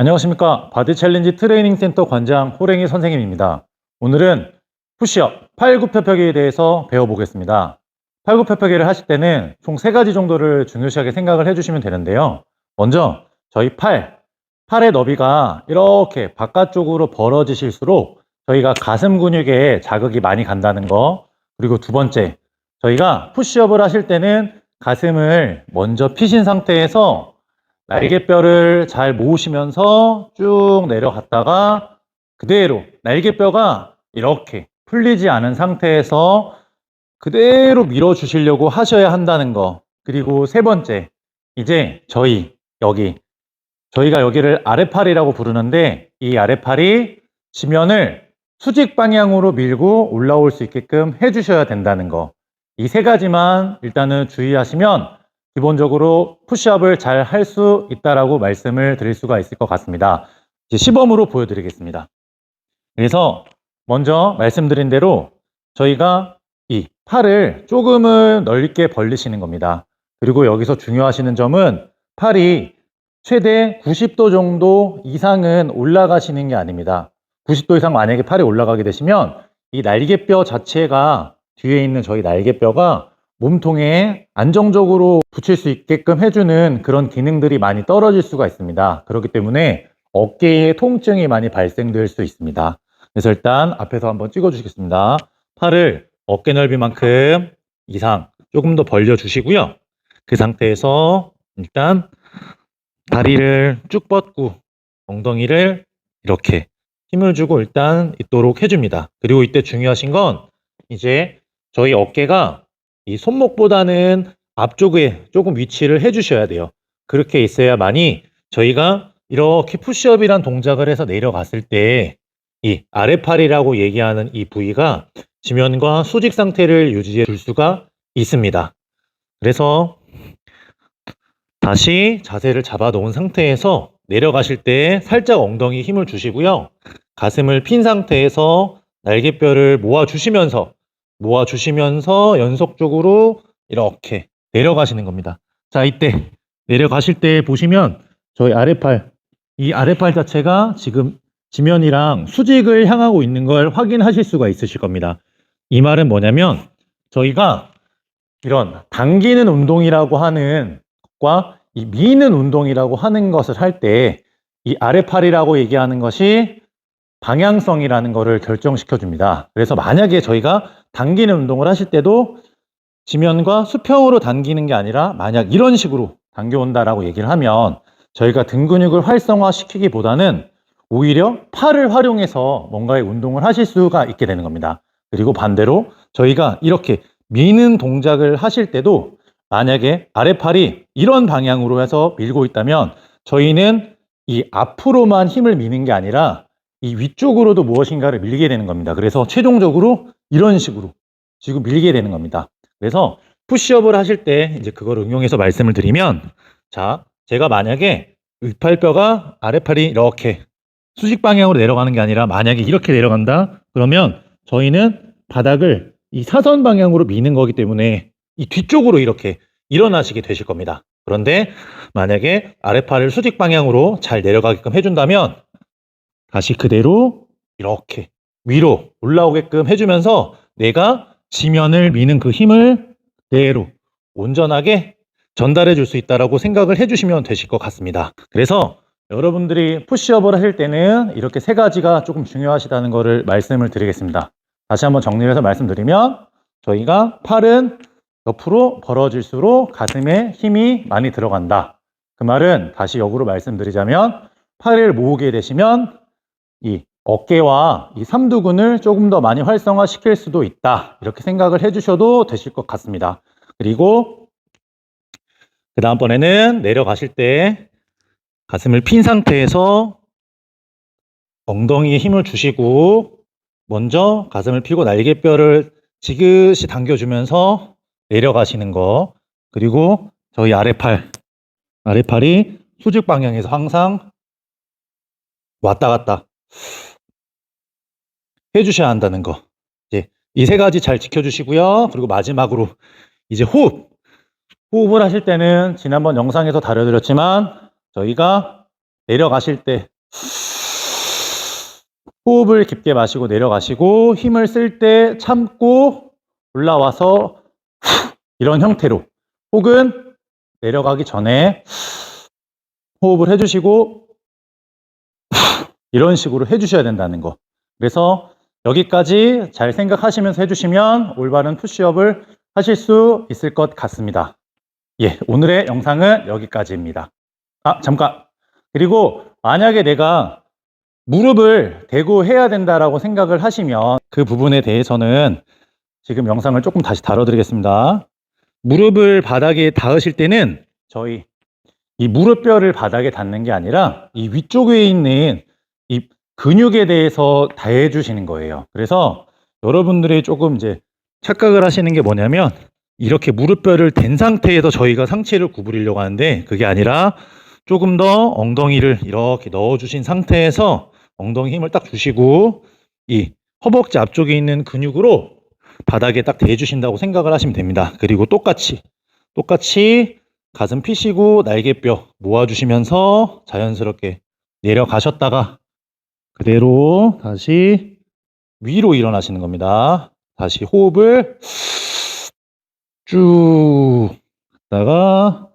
안녕하십니까. 바디 챌린지 트레이닝 센터 관장 호랭이 선생님입니다. 오늘은 푸시업, 팔굽혀펴기에 대해서 배워보겠습니다. 팔굽혀펴기를 하실 때는 총세 가지 정도를 중요시하게 생각을 해주시면 되는데요. 먼저 저희 팔, 팔의 너비가 이렇게 바깥쪽으로 벌어지실수록 저희가 가슴 근육에 자극이 많이 간다는 거. 그리고 두 번째, 저희가 푸시업을 하실 때는 가슴을 먼저 피신 상태에서 날개뼈를 잘 모으시면서 쭉 내려갔다가 그대로 날개뼈가 이렇게 풀리지 않은 상태에서 그대로 밀어주시려고 하셔야 한다는 거. 그리고 세 번째, 이제 저희 여기 저희가 여기를 아래팔이라고 부르는데 이 아래팔이 지면을 수직 방향으로 밀고 올라올 수 있게끔 해주셔야 된다는 거. 이 세 가지만 일단은 주의하시면 기본적으로 푸시업을 잘 할 수 있다라고 말씀을 드릴 수가 있을 것 같습니다. 시범으로 보여드리겠습니다. 그래서 먼저 말씀드린 대로 저희가 이 팔을 조금은 넓게 벌리시는 겁니다. 그리고 여기서 중요하시는 점은 팔이 최대 90도 정도 이상은 올라가시는 게 아닙니다. 90도 이상 만약에 팔이 올라가게 되시면 이 날개뼈 자체가 뒤에 있는 저희 날개뼈가 몸통에 안정적으로 붙일 수 있게끔 해주는 그런 기능들이 많이 떨어질 수가 있습니다. 그렇기 때문에 어깨에 통증이 많이 발생될 수 있습니다. 그래서 일단 앞에서 한번 찍어 주시겠습니다. 팔을 어깨 넓이만큼 이상 조금 더 벌려 주시고요. 그 상태에서 일단 다리를 쭉 뻗고 엉덩이를 이렇게 힘을 주고 일단 있도록 해줍니다. 그리고 이때 중요하신 건 이제 저희 어깨가 이 손목보다는 앞쪽에 조금 위치를 해주셔야 돼요. 그렇게 있어야만이 저희가 이렇게 푸시업이란 동작을 해서 내려갔을 때 이 아래팔이라고 얘기하는 이 부위가 지면과 수직 상태를 유지해 줄 수가 있습니다. 그래서 다시 자세를 잡아 놓은 상태에서 내려가실 때 살짝 엉덩이 힘을 주시고요. 가슴을 핀 상태에서 날개뼈를 모아 주시면서 모아 주시면서 연속적으로 이렇게 내려가시는 겁니다. 자, 이때 내려가실 때 보시면 저희 아래팔 이 아래팔 자체가 지금 지면이랑 수직을 향하고 있는 걸 확인하실 수가 있으실 겁니다. 이 말은 뭐냐면 저희가 이런 당기는 운동이라고 하는 것과 이 미는 운동이라고 하는 것을 할 때 이 아래팔이라고 얘기하는 것이 방향성이라는 것을 결정시켜 줍니다. 그래서 만약에 저희가 당기는 운동을 하실 때도 지면과 수평으로 당기는 게 아니라 만약 이런 식으로 당겨온다라고 얘기를 하면 저희가 등 근육을 활성화시키기보다는 오히려 팔을 활용해서 뭔가의 운동을 하실 수가 있게 되는 겁니다. 그리고 반대로 저희가 이렇게 미는 동작을 하실 때도 만약에 아래팔이 이런 방향으로 해서 밀고 있다면 저희는 이 앞으로만 힘을 미는 게 아니라 이 위쪽으로도 무엇인가를 밀게 되는 겁니다. 그래서 최종적으로 이런 식으로 지금 밀게 되는 겁니다. 그래서 푸시업을 하실 때 이제 그걸 응용해서 말씀을 드리면 자, 제가 만약에 윗팔뼈가 아래팔이 이렇게 수직 방향으로 내려가는 게 아니라 만약에 이렇게 내려간다 그러면 저희는 바닥을 이 사선 방향으로 미는 거기 때문에 이 뒤쪽으로 이렇게 일어나시게 되실 겁니다. 그런데 만약에 아래팔을 수직 방향으로 잘 내려가게끔 해준다면 다시 그대로 이렇게 위로 올라오게끔 해주면서 내가 지면을 미는 그 힘을 그대로 온전하게 전달해 줄 수 있다라고 생각을 해주시면 되실 것 같습니다. 그래서 여러분들이 푸시업을 하실 때는 이렇게 세 가지가 조금 중요하시다는 것을 말씀을 드리겠습니다. 다시 한번 정리를 해서 말씀드리면 저희가 팔은 옆으로 벌어질수록 가슴에 힘이 많이 들어간다. 그 말은 다시 역으로 말씀드리자면 팔을 모으게 되시면 이 어깨와 이 삼두근을 조금 더 많이 활성화 시킬 수도 있다. 이렇게 생각을 해주셔도 되실 것 같습니다. 그리고 그 다음번에는 내려가실 때 가슴을 핀 상태에서 엉덩이에 힘을 주시고 먼저 가슴을 펴고 날개뼈를 지그시 당겨주면서 내려가시는 거 그리고 저희 아래팔 아래팔이 수직 방향에서 항상 왔다 갔다 해주셔야 한다는 거. 이제 이 세 가지 잘 지켜주시고요. 그리고 마지막으로 이제 호흡. 호흡을 하실 때는 지난번 영상에서 다뤄드렸지만 저희가 내려가실 때 호흡을 깊게 마시고 내려가시고 힘을 쓸 때 참고 올라와서 이런 형태로 혹은 내려가기 전에 호흡을 해주시고 이런 식으로 해주셔야 된다는 거. 그래서 여기까지 잘 생각하시면서 해주시면 올바른 푸시업을 하실 수 있을 것 같습니다. 예, 오늘의 영상은 여기까지입니다. 아, 잠깐. 그리고 만약에 내가 무릎을 대고 해야 된다라고 생각을 하시면 그 부분에 대해서는 지금 영상을 조금 다시 다뤄드리겠습니다. 무릎을 바닥에 닿으실 때는 저희 이 무릎뼈를 바닥에 닿는 게 아니라 이 위쪽에 있는 이 근육에 대해서 닿아 주시는 거예요. 그래서 여러분들이 조금 이제 착각을 하시는 게 뭐냐면 이렇게 무릎뼈를 댄 상태에서 저희가 상체를 구부리려고 하는데 그게 아니라 조금 더 엉덩이를 이렇게 넣어 주신 상태에서 엉덩이 힘을 딱 주시고 이 허벅지 앞쪽에 있는 근육으로 바닥에 딱 대주신다고 생각을 하시면 됩니다. 그리고 똑같이 똑같이 가슴 피시고 날개뼈 모아주시면서 자연스럽게 내려가셨다가 그대로 다시 위로 일어나시는 겁니다. 다시 호흡을 쭉 갔다가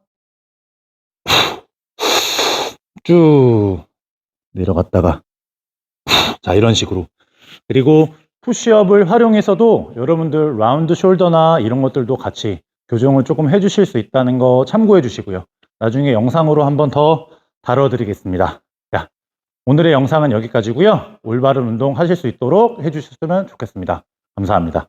쭉 내려갔다가 자 이런 식으로 그리고 푸시업을 활용해서도 여러분들 라운드 숄더나 이런 것들도 같이 교정을 조금 해주실 수 있다는 거 참고해 주시고요. 나중에 영상으로 한번 더 다뤄드리겠습니다. 자, 오늘의 영상은 여기까지고요. 올바른 운동 하실 수 있도록 해주셨으면 좋겠습니다. 감사합니다.